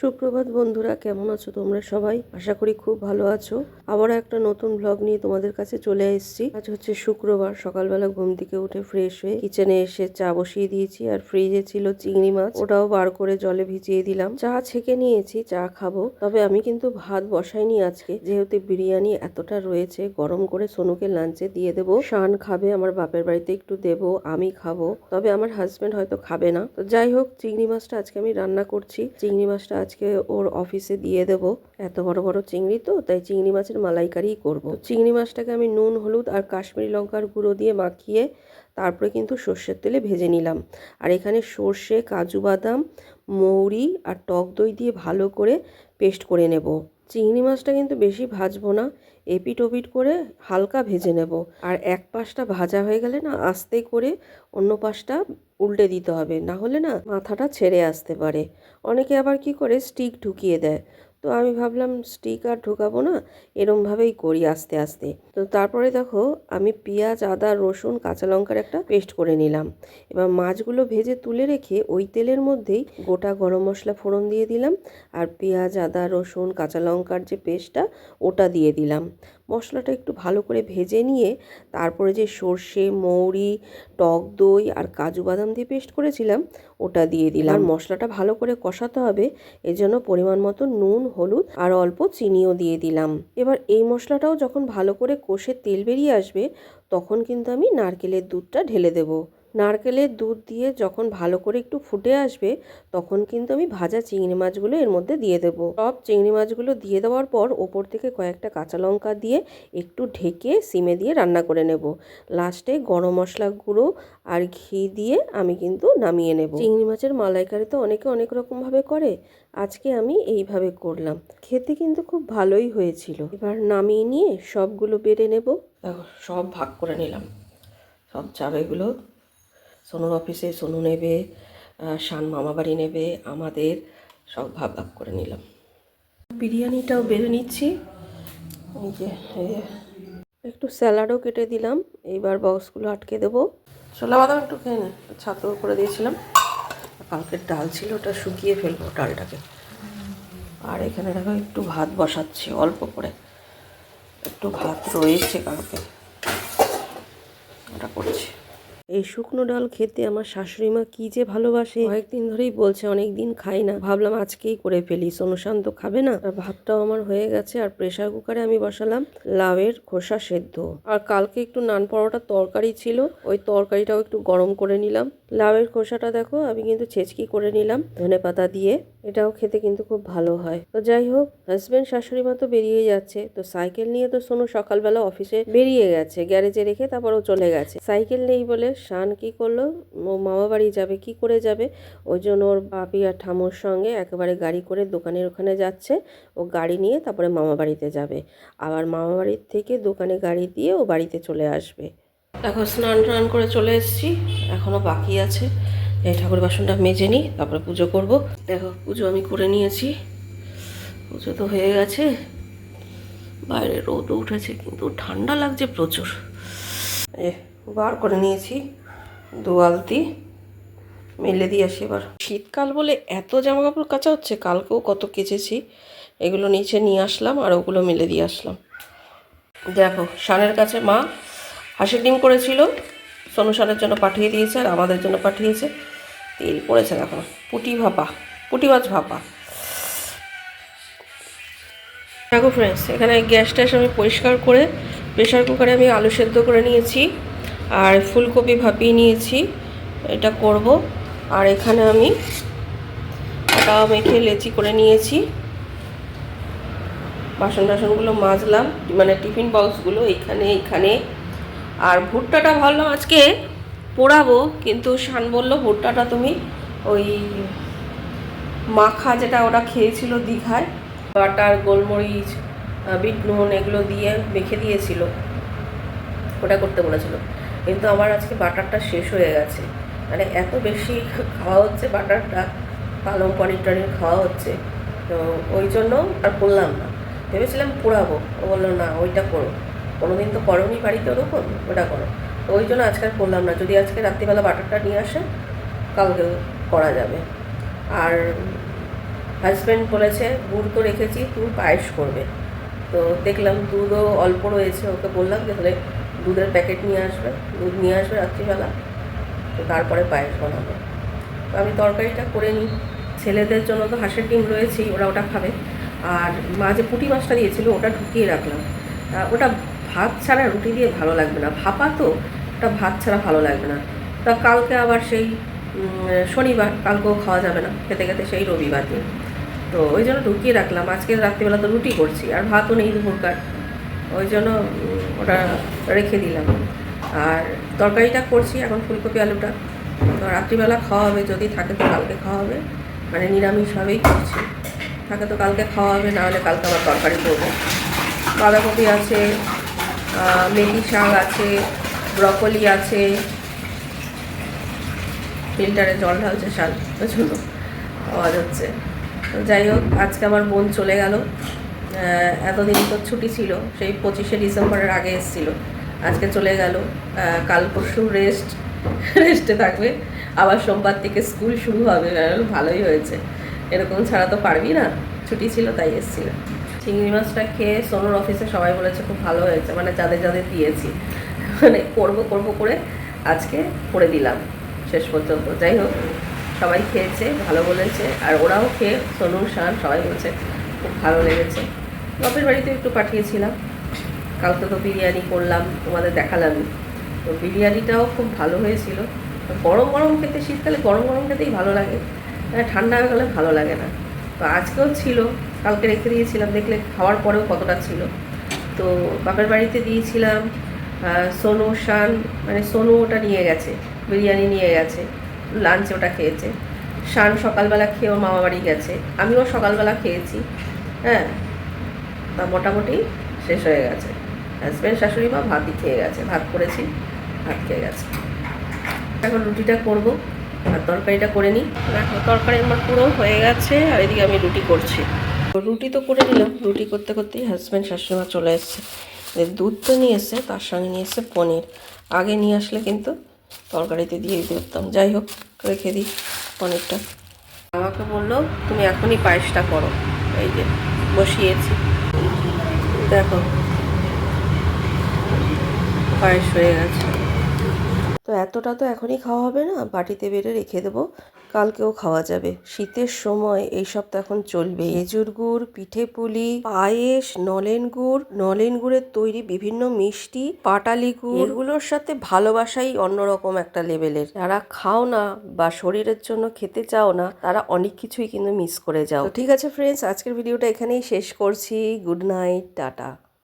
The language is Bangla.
সুপ্রভাত বন্ধুরা, কেমন আছো তোমরা সবাই? আশা করি খুব ভালো আছো। আবারও একটা নতুন ব্লগ নিয়ে তোমাদের কাছে চলে এসেছি। আজ হচ্ছে শুক্রবার, সকালবেলা ঘুম থেকে উঠে ফ্রেশ হয়ে কিচেনে এসে চা বসিয়ে দিয়েছি আর ফ্রিজে ছিল চিংড়ি মাছ। ওটাও বার করে জলে ভিজিয়ে দিলাম। চা ছেঁকে নিয়েছি, চা খাব। তবে আমি কিন্তু ভাত বসাইনি আজকে। যেহেতু বিরিয়ানি এতটা রয়েছে, গরম করে সোনুকে লাঞ্চে দিয়ে দেবো। শান খাবে, আমার বাপের বাড়িতে একটু দেবো, আমি খাব। তবে আমার হাজবেন্ড হয়তো খাবে না। তো যাই হোক, চিংড়ি মাছটা আজকে আমি রান্না করছি। চিংড়ি মাছটা আজকে ওর অফিসে দিয়ে দেব। এত বড় বড় চিংড়ি তো, তাই চিংড়ি মাছের মালাইকারিই করব। চিংড়ি মাছটাকে আমি নুন, হলুদ আর কাশ্মীরি লঙ্কার গুঁড়ো দিয়ে মাখিয়ে তারপরে কিন্তু সর্ষের তেলে ভেজে নিলাম। আর এখানে সর্ষে, কাজু বাদাম, মৌরি আর টক দই দিয়ে ভালো করে পেস্ট করে নেব। চিংড়ি মাছটা কিন্তু বেশি ভাজবো না, এপিট ওপিট করে হালকা ভেজে নেব। আর এক পাশটা ভাজা হয়ে গেলে না, আস্তে করে অন্য পাশটা উল্টে দিতে হবে। না হলে না মাথাটা ছেড়ে আসতে পারে। অনেকে আবার কি করে, স্টিক ঢুকিয়ে দেয়। তো আমি ভাবলাম স্টিক আর ঢোকাবো না, এরমভাবেই করি আস্তে আস্তে। তো তারপরে দেখো, আমি পেঁয়াজ, আদা, রসুন, কাঁচা লঙ্কার একটা পেস্ট করে নিলাম। এবার মাছগুলো ভেজে তুলে রেখে ওই তেলের মধ্যেই গোটা গরম মশলা ফোড়ন দিয়ে দিলাম আর পেঁয়াজ, আদা, রসুন, কাঁচা লঙ্কার যে পেস্টটা ওটা দিয়ে দিলাম। মশলাটা একটু ভালো করে ভেজে নিয়ে তারপরে যে সর্ষে, মৌরি, টক দই আর কাজু বাদাম দিয়ে পেস্ট করেছিলাম, ওটা দিয়ে দিলাম। আর মশলাটা ভালো করে কষাতে হবে, এজন্য পরিমাণ মতো নুন, হলুদ আর অল্প চিনিও দিয়ে দিলাম। এবার এই মশলাটাও যখন ভালো করে কষে তেল বেরিয়ে আসবে, তখন কিন্তু আমি নারকেলের দুধটা ঢেলে দেবো। নারকেলের দুধ দিয়ে যখন ভালো করে একটু ফুটে আসবে, তখন কিন্তু আমি ভাজা চিংড়ি মাছগুলো এর মধ্যে দিয়ে দেবো। সব চিংড়ি মাছগুলো দিয়ে দেওয়ার পর ওপর থেকে কয়েকটা কাঁচা লঙ্কা দিয়ে একটু ঢেকে সিমে দিয়ে রান্না করে নেব। লাস্টে গরম মশলা গুঁড়ো আর ঘি দিয়ে আমি কিন্তু নামিয়ে নেব। চিংড়ি মাছের মালাইকারি তো অনেকে অনেক রকমভাবে করে, আজকে আমি এইভাবে করলাম। খেতে কিন্তু খুব ভালোই হয়েছিল। এবার নামিয়ে নিয়ে সবগুলো বেড়ে নেব। সব ভাগ করে নিলাম। সব চাবেগুলো সোনুর অফিসে সোনু নেবে শান মামাবাড়ি নেবে, আমাদের সব ভাগ ভাগ করে নিলাম। বিরিয়ানিটাও বেড়ে নিচ্ছি। এই যে, একটু স্যালাডও কেটে দিলাম। এইবার বক্সগুলো আটকে দেবো। ছোলা বাদাম একটু খেয়ে নে, ছাতুও করে দিয়েছিলাম। কালকের ডাল ছিল, ওটা শুকিয়ে ফেলব ডালটাকে। আর এখানে দেখো, একটু ভাত বসাচ্ছি, অল্প করে। একটু ভাত রয়েছে কালকে। ওটা করছি। এই শুকনো ডাল খেতে আমার শাশুড়ি মা কি যে ভালোবাসে। কয়েকদিন ধরেই বলছে অনেক দিন খাই না। ভাবলাম আজকেই করে ফেলি সোনুশান্ত খাবে না? আর ভাতটাও আমার হয়ে গেছে, আর প্রেশার কুকারে আমি বসালাম লাউয়ের খোসা সেদ্ধ। আর কালকে একটু নান পরোটার তরকারি ছিল, ওই তরকারিটাও একটু গরম করে নিলাম। লাউয়ের খোসাটা দেখো, আমি কিন্তু ছেচকি করে নিলাম ধনে পাতা দিয়ে। এটাও খেতে কিন্তু খুব ভালো হয়। তো যাই হোক হাজব্যান্ড শাশুড়ি মা তো বেরিয়ে যাচ্ছে। তো সাইকেল নিয়ে তো শোনো সকালবেলা অফিসে বেরিয়ে গেছে, গ্যারেজে রেখে তারপর ও চলে গেছে। সাইকেল নেই বলে শান কি করল? ও মামা বাড়ি যাবে, কি করে যাবে? ওই জন্য ওর বাপি আর ঠামুর সঙ্গে একেবারে গাড়ি করে দোকানের ওখানে যাচ্ছে। ও গাড়ি নিয়ে তারপরে মামা বাড়িতে যাবে। আবার মামা বাড়ির থেকে দোকানে গাড়ি দিয়ে ও বাড়িতে চলে আসবে। দেখো স্নান টান করে চলে এসেছি। এখনও বাকি আছে। এই ঠাকুর বাসনটা মেজে নিই, তারপরে পুজো করব। দেখো, পুজো আমি করে নিয়েছি। পুজো তো হয়ে গেছে। বাইরে রোদ উঠেছে, কিন্তু ঠান্ডা লাগছে প্রচুর। এ বার করে নিয়েছি দু আলতি মেলে দিয়ে আসি এবার। শীতকাল বলে এত জামা কাপড় কাচা হচ্ছে, কালকেও কত কেচেছি, এগুলো নিচে নিয়ে আসলাম আর ওগুলো মেলে দিয়ে আসলাম। দেখো, শানের কাছে মা হাঁসের ডিম করেছিল, সোনু শানের জন্য পাঠিয়ে দিয়েছে আর আমাদের জন্য পাঠিয়েছে, তেল পড়েছে দেখো, পুটি ভাপা, পুটি মাছ ভাপা। দেখো ফ্রেন্ডস এখানে গ্যাস ট্যাস আমি পরিষ্কার করে প্রেশার কুকারে আমি আলু সেদ্ধ করে নিয়েছি। আর ফুলকপি ভাপিয়ে নিয়েছি, এটা করব। আর এখানে আমি আটা মেখে লেচি করে নিয়েছি। বাসন টাসনগুলো মাজলাম মানে টিফিন বক্সগুলো এইখানে এইখানে। আর ভুট্টাটা ভাবলাম আজকে পোড়াবো, কিন্তু শান বলল, ভুট্টাটা তুমি ওই মাখা যেটা ওরা খেয়েছিল দীঘায়, বাটার, গোলমরিচ বিট নুন এগুলো দিয়ে মেখে দিয়েছিল। ওটা করতে বলেছিল। কিন্তু আমার আজকে বাটারটা শেষ হয়ে গেছে। মানে এত বেশি খাওয়া হচ্ছে বাটারটা, পালং পনির টনির খাওয়া হচ্ছে। তো ওই জন্য আর করলাম না। ভেবেছিলাম পোড়াবো। ও বলল, না, ওইটা করো। কোনোদিন তো করোনি বাড়িতে ওরকম ওটা করো। তো ওই জন্য আজকে করলাম না। যদি আজকে রাত্রিবেলা বাটারটা নিয়ে আসে কালকে করা যাবে। আর হাজব্যান্ড বলেছে, গুড় তো রেখেছি তুমি পায়েস করবে। তো দেখলাম দুধও অল্প রয়েছে। ওকে বললাম যে, তাহলে দুধের প্যাকেট নিয়ে আসবে, দুধ নিয়ে আসবে রাত্রিবেলা, তো তারপরে পায়েস বানাবো। তো আমি তরকারিটা করে নিই। ছেলেদের জন্য তো হাঁসের ডিম রয়েছেই, ওরা ওটা খাবে। আর মা যে পুঁটি মাছটা দিয়েছিল, ওটা ঢুকিয়ে রাখলাম। ওটা ভাত ছাড়া রুটি দিয়ে ভালো লাগবে না। ভাপা তো, ওটা ভাত ছাড়া ভালো লাগবে না। তা কালকে আবার সেই শনিবার, কালকেও খাওয়া যাবে না। খেতে খেতে সেই রবিবার দিন। তো ওই জন্য ঢুকিয়ে রাখলাম। আজকে রাত্রিবেলা তো রুটি করছি, আর ভাতও নেই দুপুরকার। ওই জন্য ওটা রেখে দিলাম। আর তরকারিটা করছি এখন ফুলকপি আলুটা। তো রাত্রিবেলা খাওয়া হবে যদি থাকে তো কালকে খাওয়া হবে মানে নিরামিষভাবেই করছি। থাকে তো কালকে খাওয়া হবে নাহলে কালকে আবার তরকারি করব। বাঁধাকপি আছে মেথি শাক আছে ব্রকলি আছে। ফিল্টারে জল ঢালছে শাল জন্য আওয়াজ হচ্ছে যাই হোক আজকে আমার বোন চলে গেল। এতদিন তো ছুটি ছিল, সেই পঁচিশে ডিসেম্বরের আগে এসেছিল। আজকে চলে গেল কাল পরশু রেস্ট রেস্টে থাকবে। আবার সোমবার থেকে স্কুল শুরু হবে ভালোই হয়েছে। এরকম ছাড়া তো পারবি না, ছুটি ছিল তাই এসেছিল। চিংড়ি মাছটা খেয়ে সোনুর অফিসে সবাই বলেছে খুব ভালো হয়েছে মানে যাদের যাদের দিয়েছি। মানে করব করব করে আজকে করে দিলাম, শেষ পর্যন্ত। যাই হোক, সবাই খেয়েছে, ভালো বলেছে, আর ওরাও খেয়ে সোনু শান, সবাই বলছে খুব ভালো লেগেছে। বাপের বাড়িতে একটু পাঠিয়েছিলাম। কালকে তো বিরিয়ানি করলাম, তোমাদের দেখালামই তো বিরিয়ানিটাও খুব ভালো হয়েছিল। গরম গরম খেতে, শীতকালে গরম গরম খেতেই ভালো লাগে। ঠান্ডা হয়ে গেলে ভালো লাগে না। তো আজকেও ছিল, কালকে রেখে দিয়েছিলাম, দেখলে খাওয়ার পরেও কতটা ছিল। তো বাপের বাড়িতে দিয়েছিলাম সোনু, শান মানে সোনু ওটা নিয়ে গেছে, বিরিয়ানি নিয়ে গেছে লাঞ্চে ওটা খেয়েছে। শান সকালবেলা খেয়ে ওর মামা বাড়ি গেছে, আমিও সকালবেলা খেয়েছি হ্যাঁ। তা মোটামুটি শেষ হয়ে গেছে। হাজব্যান্ড শাশুড়ি মা ভাতই খেয়ে গেছে। ভাত করেছি ভাত খেয়ে গেছে। এখন রুটিটা করব। আর তরকারিটা করে নিই। দেখো তরকারি আমার পুরো হয়ে গেছে আর এদিকে আমি রুটি করছি। তো রুটি তো করে নিলাম। রুটি করতে করতেই হাজব্যান্ড শাশুড়ি মা চলে এসছে। দুধ তো নিয়ে এসছে তার সঙ্গে নিয়ে এসছে পনির। আগে নিয়ে আসলে কিন্তু তরকারিতে দিয়ে দিতে পারতাম যাই হোক রেখে দিই পনিরটা। আমাকে বলল তুমি এখনই পায়েসটা করো। এই যে বসিয়েছি দেখো। পায়েস হয়ে গেছে। তো এতটা তো এখনই খাওয়া হবে না, বাটিতে বেড়ে রেখে দেবো। কালকেও খাওয়া যাবে। শীতের সময় এইসব তো এখন চলবে খেজুর গুড়, পিঠে পুলি, পায়েস, নলেন গুড়, নলেন গুড়ের তৈরি বিভিন্ন মিষ্টি, পাটালি গুড়, এগুলোর সাথে ভালোবাসাই অন্যরকম একটা লেভেলের। যারা খাও না বা শরীরের জন্য খেতে চাও না, তারা অনেক কিছুই কিন্তু মিস করে যাও। ঠিক আছে ফ্রেন্ডস আজকের ভিডিওটা এখানেই শেষ করছি। Good night tata.